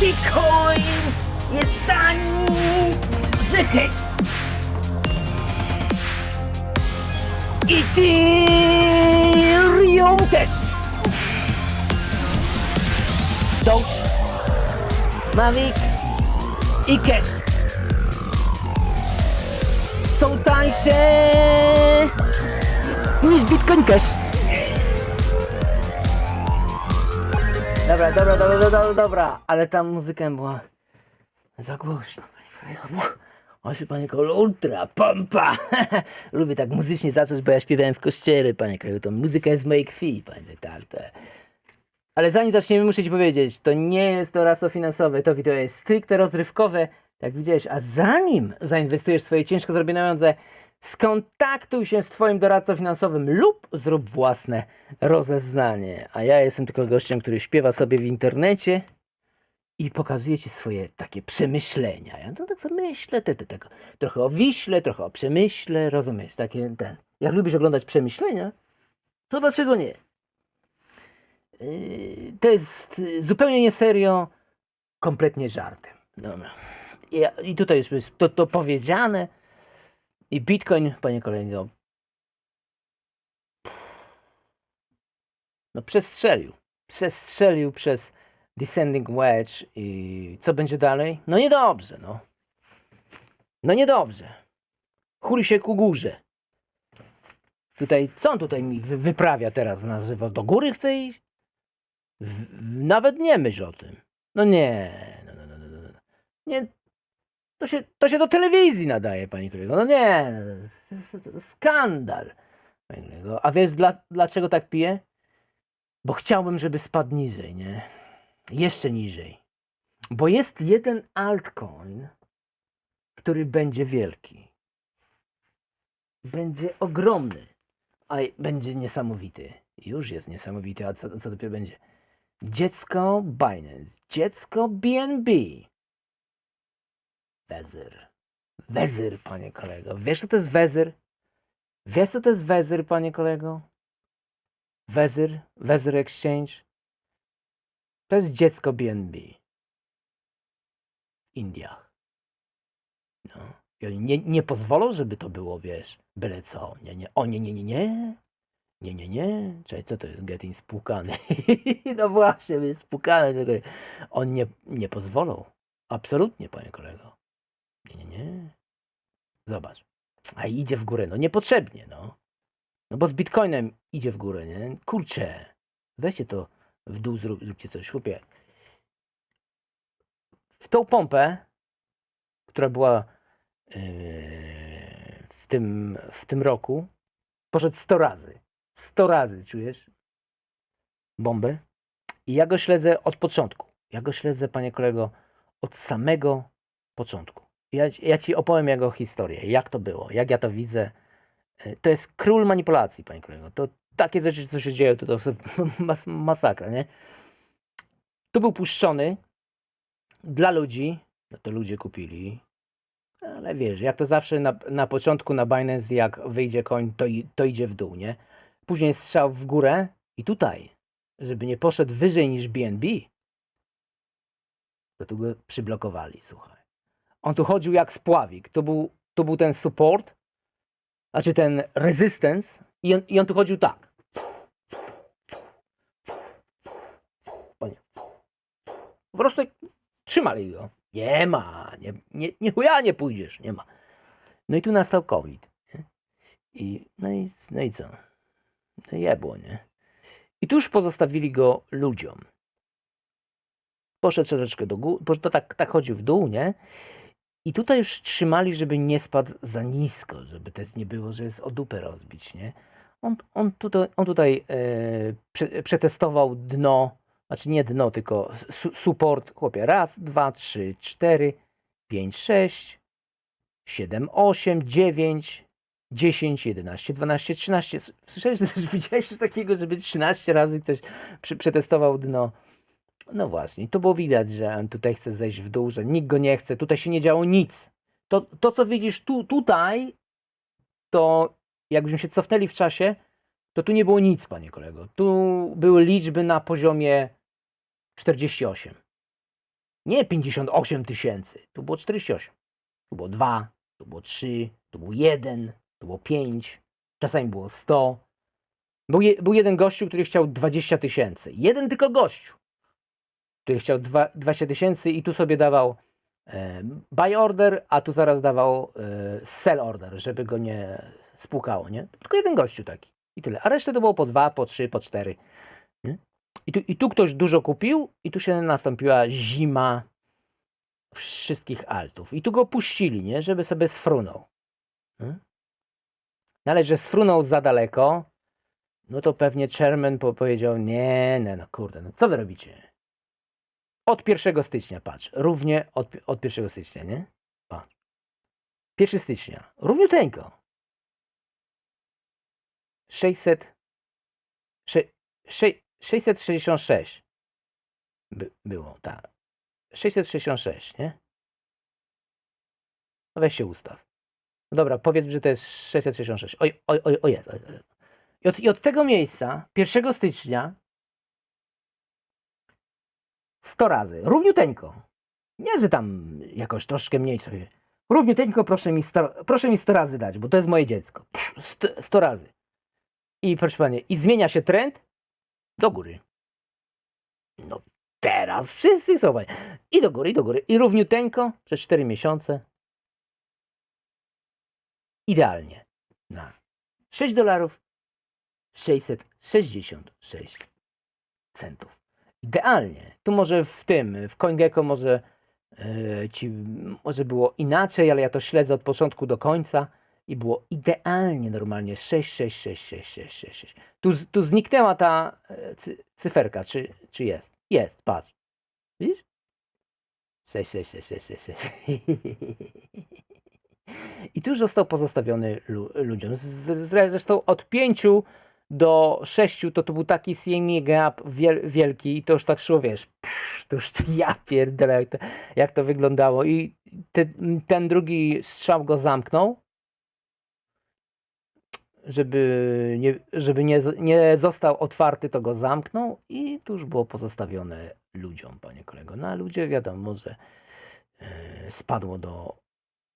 Bitcoin jest tani, hej. Ethereum też. Doge, Mavic i Cash są tańsze niż Bitcoin Cash. Dobra, dobra, dobra, dobra, dobra, ale tam muzyka była za głośno. panie kolego. O się panie kolego, ultra, pompa. Lubię tak muzycznie zacząć, bo ja śpiewałem w kościele, panie kolego, to muzyka jest z mojej krwi, panie tarte. Ale zanim zaczniemy, muszę ci powiedzieć, to nie jest doradztwo finansowe, to wideo jest stricte rozrywkowe, tak widziałeś, a zanim zainwestujesz swoje ciężko zarobione pieniądze, skontaktuj się z twoim doradcą finansowym lub zrób własne rozeznanie. A ja jestem tylko gościem, który śpiewa sobie w internecie i pokazuje ci swoje takie przemyślenia. Ja to tak sobie myślę, te, te, tego. trochę o Wiśle, trochę o Przemyśle, rozumiesz, takie ten. Jak lubisz oglądać przemyślenia, to dlaczego nie? Yy, to jest yy, zupełnie nie serio, kompletnie żartem. Dobra. I, i tutaj już to, to powiedziane. I Bitcoin, panie kolego, no przestrzelił. Przestrzelił przez descending wedge i co będzie dalej? No niedobrze, no. No niedobrze. Chuli się ku górze. Tutaj, co on tutaj mi wy- wyprawia teraz na żywo? Do góry chce iść? W, w, nawet nie myśl o tym. No nie, no, no, no, no, no. nie. To się, to się do telewizji nadaje, panie kolego. No nie, skandal. A wiesz dla, dlaczego tak piję? Bo chciałbym, żeby spadł niżej, nie? Jeszcze niżej. Bo jest jeden altcoin, który będzie wielki. Będzie ogromny. A będzie niesamowity. Już jest niesamowity, a co, co dopiero będzie? Dziecko Binance, dziecko BNB. Wezyr. Wezyr, panie kolego. Wiesz, co to jest wezyr? Wiesz, co to jest wezyr, panie kolego? Wezyr, Wezyr Exchange. To jest dziecko BNB. W Indiach. No. I oni nie, nie pozwolą, żeby to było, wiesz, byle co. Nie, nie. O, nie, nie, nie, nie. Nie, nie, nie. Czekaj, co to jest getting spłukany? no właśnie, jest spłukany. Oni nie, nie pozwolą. Absolutnie, panie kolego. Nie, nie. Zobacz. A idzie w górę. No niepotrzebnie, no. No bo z bitcoinem idzie w górę, nie? Kurczę. Weźcie to w dół, zrób, zróbcie coś. Chłopie. W tą pompę, która była yy, w, tym, w tym roku, poszedł 100 razy. 100 razy, czujesz? Bombę. I ja go śledzę od początku. Ja go śledzę, panie kolego, od samego początku. Ja, ja ci opowiem jego historię, jak to było, jak ja to widzę. E, To jest król manipulacji, panie kolego. To takie rzeczy, co się dzieje, to, to mas, masakra, nie? Tu był puszczony dla ludzi, no to ludzie kupili, ale wiesz, jak to zawsze na, na początku na Binance, jak wyjdzie koń, to, to idzie w dół, nie? Później strzał w górę i tutaj, żeby nie poszedł wyżej niż BNB, to tu go przyblokowali, słuchaj. On tu chodził jak spławik. To był, to był ten support, znaczy ten resistance i on, i on tu chodził tak. Po prostu trzymali go. Nie ma, nie, nie, nie chuja nie pójdziesz, nie ma. No i tu nastał COVID. I, no, i, no i co? No jebło, nie? I tu już pozostawili go ludziom. Poszedł troszeczkę do góry, tak, tak chodził w dół, nie? I tutaj już trzymali, żeby nie spadł za nisko, żeby też nie było, że jest o dupę rozbić, nie? On, on tutaj, on tutaj e, prze, przetestował dno, znaczy nie dno, tylko su, support, chłopie, raz, dwa, trzy, cztery, pięć, sześć, siedem, osiem, dziewięć, dziesięć, jedenaście, dwanaście, trzynaście. Słyszałeś, widziałeś coś takiego, żeby 13 razy ktoś przetestował dno? No właśnie, to było widać, że on tutaj chce zejść w dół, że nikt go nie chce, tutaj się nie działo nic. To, to co widzisz tu, tutaj, to jakbyśmy się cofnęli w czasie, to tu nie było nic, panie kolego. Tu były liczby na poziomie 48. Nie 58 tysięcy, tu było 48. Tu było 2, tu było 3, tu było 1, tu było 5, czasami było 100. Był, je, był jeden gościu, który chciał 20 tysięcy. Jeden tylko gościu, który chciał dwa, 20 tysięcy i tu sobie dawał e, buy order, a tu zaraz dawał e, sell order, żeby go nie spłukało, nie? Tylko jeden gościu taki i tyle. A resztę to było po dwa, po trzy, po cztery. I, tu, I tu ktoś dużo kupił i tu się nastąpiła zima wszystkich altów. I tu go puścili, nie? Żeby sobie sfrunął. No ale że sfrunął za daleko, no to pewnie chairman po powiedział, nie, nie, no kurde, no co wy robicie? Od 1 stycznia, patrz, równie od, od 1 stycznia, nie? Patrz. 1 stycznia, równiuteńko. 600, sze, sze, 666 by, było, tak. 666, nie? No weź się ustaw. Dobra, powiedz, że to jest 666. Oj, oj, oj, oj, oj. I od, I od tego miejsca, 1 stycznia, 100 razy, równiuteńko. Nie, że tam jakoś troszkę mniej sobie. Równiuteńko proszę mi 100, proszę mi 100 razy dać, bo to jest moje dziecko. Pff, 100, 100 razy. I proszę panie, i zmienia się trend do góry. No teraz wszyscy są. I do góry, i do góry. I równiuteńko przez 4 miesiące. Idealnie. Na 6 dolarów 666 centów. Idealnie. Tu może w tym, w CoinGecko może e, ci, może było inaczej, ale ja to śledzę od początku do końca i było idealnie normalnie 6, 6, 6, 6, 6, 6, 6. Tu, tu zniknęła ta e, cy, cyferka, czy, czy jest? Jest, patrz. Widzisz? 6, 6, 6, 6, 6, 6. I tu już został pozostawiony lu, ludziom. Z- Zresztą od 5 do 6 to to był taki CME gap wiel, wielki i to już tak szło, wiesz, pff, to już ja pierdolę, jak to, jak to wyglądało. I te, ten drugi strzał go zamknął, żeby nie, żeby nie, nie został otwarty, to go zamknął i tu już było pozostawione ludziom, panie kolego. No a ludzie wiadomo, że e, spadło do,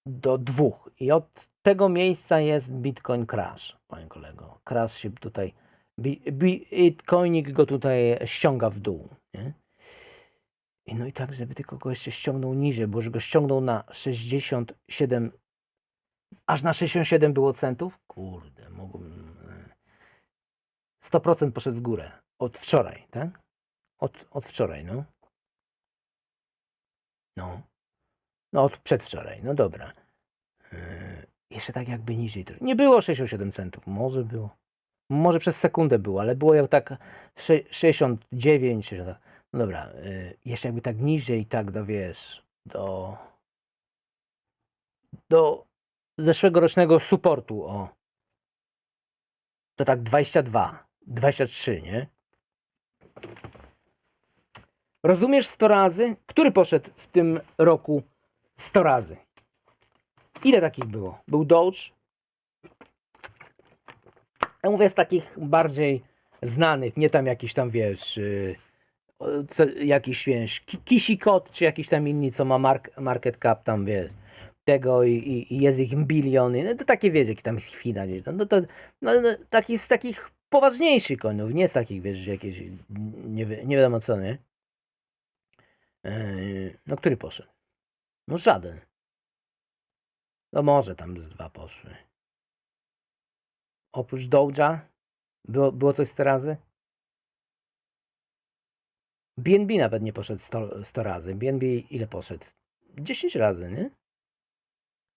do dwóch. I od tego miejsca jest Bitcoin Crash, panie kolego. Crash się tutaj, bi, bi, Bitcoinik go tutaj ściąga w dół. Nie? I no i tak, żeby tylko go jeszcze ściągnął niżej, bo już go ściągnął na 67, aż na 67 było centów. Kurde, mógłbym... e, 100% poszedł w górę. Od wczoraj, tak? Od, od wczoraj, no. No. No, od przedwczoraj, no dobra. Yy, jeszcze tak jakby niżej. Nie było 67 centów, może było. Może przez sekundę było, ale było jak tak sze- 69, 60. No dobra, yy, jeszcze jakby tak niżej, tak do wiesz, do do zeszłego rocznego supportu, o. To tak 22, 23, nie? Rozumiesz 100 razy? Który poszedł w tym roku 100 razy? Ile takich było? Był Doge? Ja mówię z takich bardziej znanych, nie tam jakiś tam, wiesz, yy, co, jakiś, wiesz, Ki- Kisikot, czy jakiś tam inni, co ma mark, market cap tam, wiesz, tego i, i, i jest ich biliony, no to takie, wiesz, jaki tam jest Chwila gdzieś tam, no to, no, no taki z takich poważniejszych konów, nie z takich, wiesz, jakieś, nie, nie wiadomo co, nie? Yy, no, który poszedł? No żaden. No może tam z dwa poszły. Oprócz Doge'a było, było coś 100 razy? BNB nawet nie poszedł 100, 100 razy. BNB ile poszedł? 10 razy, nie?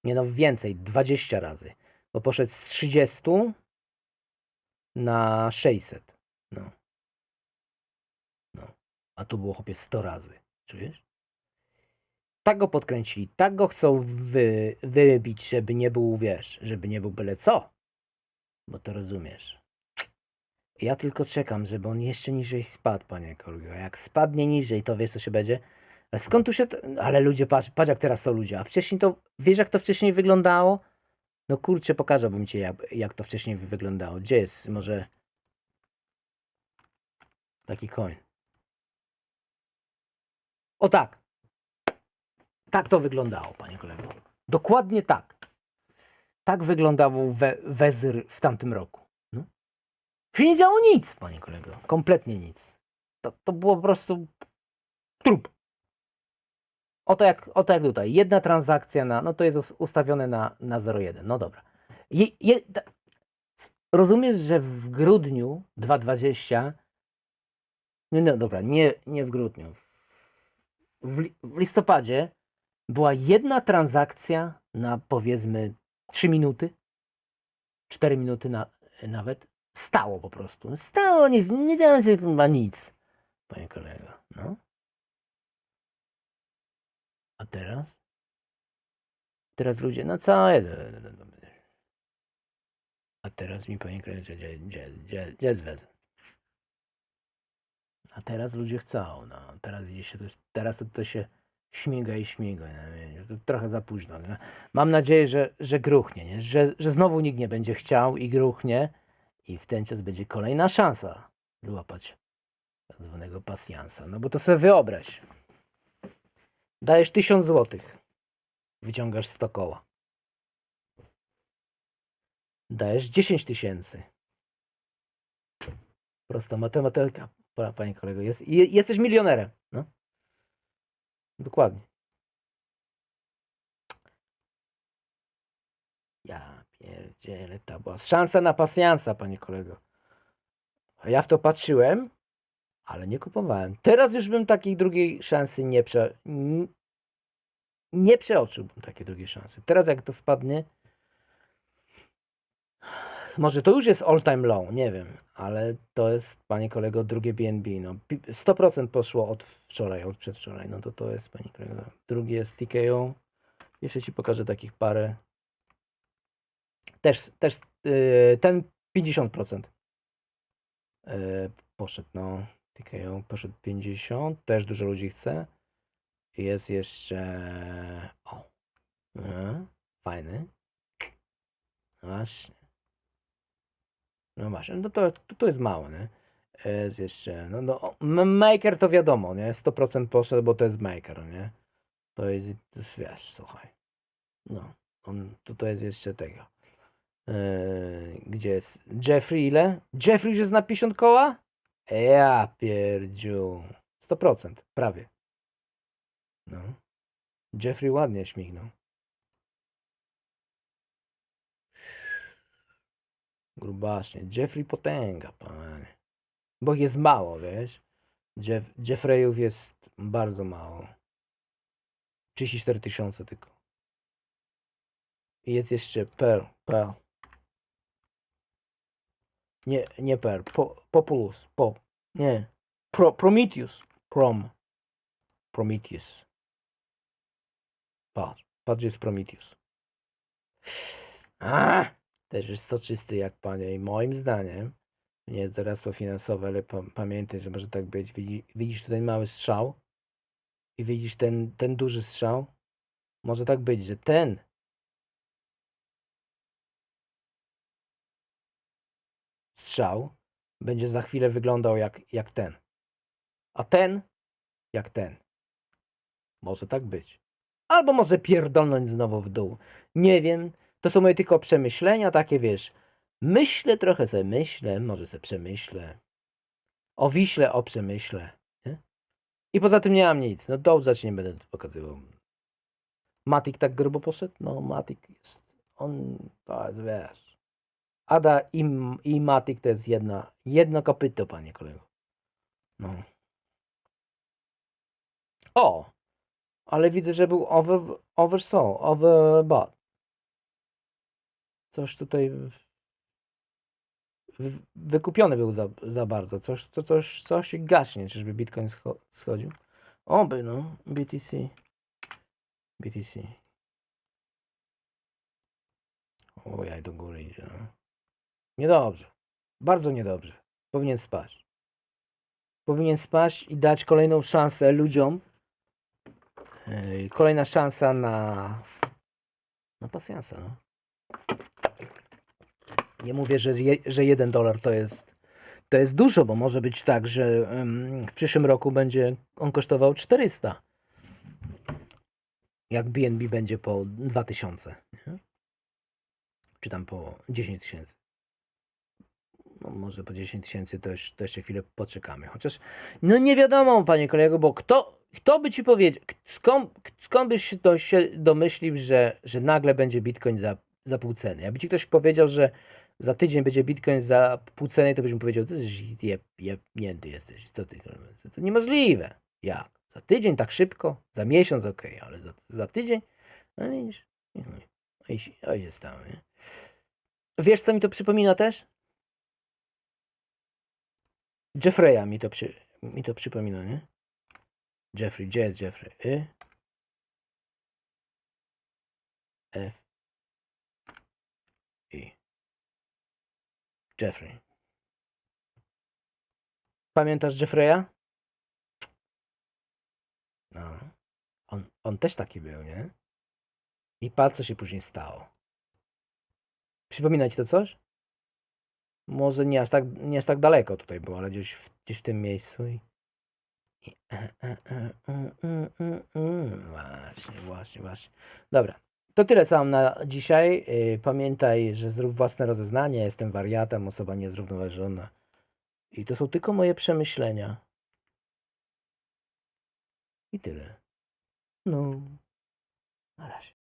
Nie no, więcej, 20 razy. Bo poszedł z 30 na 600. No. No. A tu było chłopie 100 razy. Czujesz? Tak go podkręcili, tak go chcą wy, wybić, żeby nie był, wiesz, żeby nie był byle co. Bo to rozumiesz. Ja tylko czekam, żeby on jeszcze niżej spadł, panie kolego. Jak spadnie niżej, to wiesz, co się będzie? Ale skąd tu się... Ale ludzie, patrz, patrz jak teraz są ludzie. A wcześniej to... Wiesz, jak to wcześniej wyglądało? No kurczę, pokażę ci, jak, jak to wcześniej wyglądało. Gdzie jest może... Taki koń. O tak. Tak to wyglądało, panie kolego. Dokładnie tak. Tak wyglądał we, Wezyr w tamtym roku. No. Się nie działo nic, panie kolego. Kompletnie nic. To, to było po prostu trup. Oto jak, oto jak tutaj. Jedna transakcja na, no to jest us- ustawione na, na 0,1. No dobra. Je, je, ta, rozumiesz, że w grudniu 2020, nie, no dobra, nie, nie w grudniu, w, w listopadzie była jedna transakcja na powiedzmy 3 minuty, 4 minuty na, nawet. Stało po prostu. Stało, nie, nie działo się chyba nic, panie kolego. No. A teraz? Teraz ludzie, no co? A teraz mi panie kolego, gdzie, gdzie, gdzie, gdzie? A teraz ludzie chcą, no. Teraz widzicie, to teraz to się śmiga i śmiga. Nie? To trochę za późno. Nie? Mam nadzieję, że, że gruchnie, nie? Że, że znowu nikt nie będzie chciał i gruchnie i w ten czas będzie kolejna szansa złapać tak zwanego pasjansa. No bo to sobie wyobraź. Dajesz tysiąc złotych. Wyciągasz 100 koła. Dajesz 10 tysięcy. Prosta matematyka, pa- panie kolego. Jest, je, jesteś milionerem. No. Dokładnie. Ja pierdzielę, to była szansa na pasjansa, panie kolego. Ja w to patrzyłem, ale nie kupowałem. Teraz już bym takiej drugiej szansy nie prze... Nie przeoczyłbym takiej drugiej szansy. Teraz jak to spadnie, może to już jest all time low, nie wiem, ale to jest, panie kolego, drugie BNB. No, Pi- 100% poszło od wczoraj, od przedwczoraj. No to to jest, panie kolego. Drugie jest TKO. Jeszcze ci pokażę takich parę. Też, też yy, ten 50% yy, poszedł, no. TKO poszedł 50, też dużo ludzi chce. Jest jeszcze, o, no, fajny. Właśnie. No właśnie, no to, to, to jest mało, nie? Jest jeszcze, no, no Maker to wiadomo, nie? 100% poszedł, bo to jest Maker, nie? To jest, to jest wiesz, słuchaj. No, on, to, to jest jeszcze tego. Yy, gdzie jest Jeffrey ile? Jeffrey już jest na 50 koła? Ja pierdziu. 100%, prawie. No. Jeffrey ładnie śmignął. Grubaśnie. Jeffrey potęga, panie. Bo ich jest mało, wiesz? Jeff, Jeffreyów jest bardzo mało. 34 tysiące tylko. I jest jeszcze Pearl. Pearl. Nie, nie Pearl. Po, Populus. Po. Nie. Pro, Prometheus. Prom. Prometheus. Patrz. Patrz, jest Prometheus. A, też jest soczysty jak panie i moim zdaniem nie jest doradztwo finansowe, ale pa, pamiętaj, że może tak być. Widzi, widzisz tutaj mały strzał i widzisz ten, ten duży strzał. Może tak być, że ten strzał będzie za chwilę wyglądał jak, jak ten. A ten jak ten. Może tak być. Albo może pierdolnąć znowu w dół. Nie wiem. To są moje tylko przemyślenia, takie wiesz. Myślę trochę sobie, myślę, może sobie przemyślę. O Wiśle, o przemyślę. Nie? I poza tym nie mam nic. No dobrze, ci nie będę tu pokazywał. Matik tak grubo poszedł? No Matik jest, on, to jest, wiesz. Ada i, i Matik to jest jedna, jedno kopyto, panie kolego. No. O! Ale widzę, że był over, oversold, overbought. Coś tutaj wykupiony był za, za bardzo. Coś, to, coś, coś gaśnie, czyżby Bitcoin scho- schodził. Oby, no. BTC. BTC. Ojaj, do góry idzie, no. Niedobrze. Bardzo niedobrze. Powinien spaść. Powinien spaść i dać kolejną szansę ludziom. Ej, Kolejna szansa na na pasjansa, no. Nie mówię, że, je, że jeden dolar to jest to jest dużo, bo może być tak, że w przyszłym roku będzie on kosztował 400. jak BNB będzie po 2000, nie? czy tam po 10 tysięcy. No, może po 10 tysięcy to, to jeszcze chwilę poczekamy. Chociaż, no nie wiadomo, panie kolego, bo kto, kto by ci powiedział, skąd, skąd byś się, się domyślił, że, że nagle będzie Bitcoin za, za pół ceny? Jakby ci ktoś powiedział, że za tydzień będzie Bitcoin za pół ceny, to byś mu powiedział, ty jesteś jeb, jebnięty jesteś, co ty, to, niemożliwe. Jak? Za tydzień tak szybko? Za miesiąc okej, ale za, za tydzień? No widzisz, i chuj. oj, oj się stało, nie? Wiesz, co mi to przypomina też? Jeffreya mi to, przy, mi to przypomina, nie? Jeffrey, gdzie jest Jeffrey? Y? F. I. Jeffrey. Pamiętasz Jeffreya? No. On, on też taki był, nie? I patrz, co się później stało. Przypomina ci to coś? Może nie aż tak, nie aż tak daleko tutaj było, ale gdzieś w, gdzieś w tym miejscu. I... i e, e, e, mm, mm, mm, mm. Właśnie, właśnie, właśnie. Dobra. To tyle mam na dzisiaj. Yy, Pamiętaj, że zrób własne rozeznanie. Jestem wariatem, osoba niezrównoważona. I to są tylko moje przemyślenia. I tyle. No. Na razie.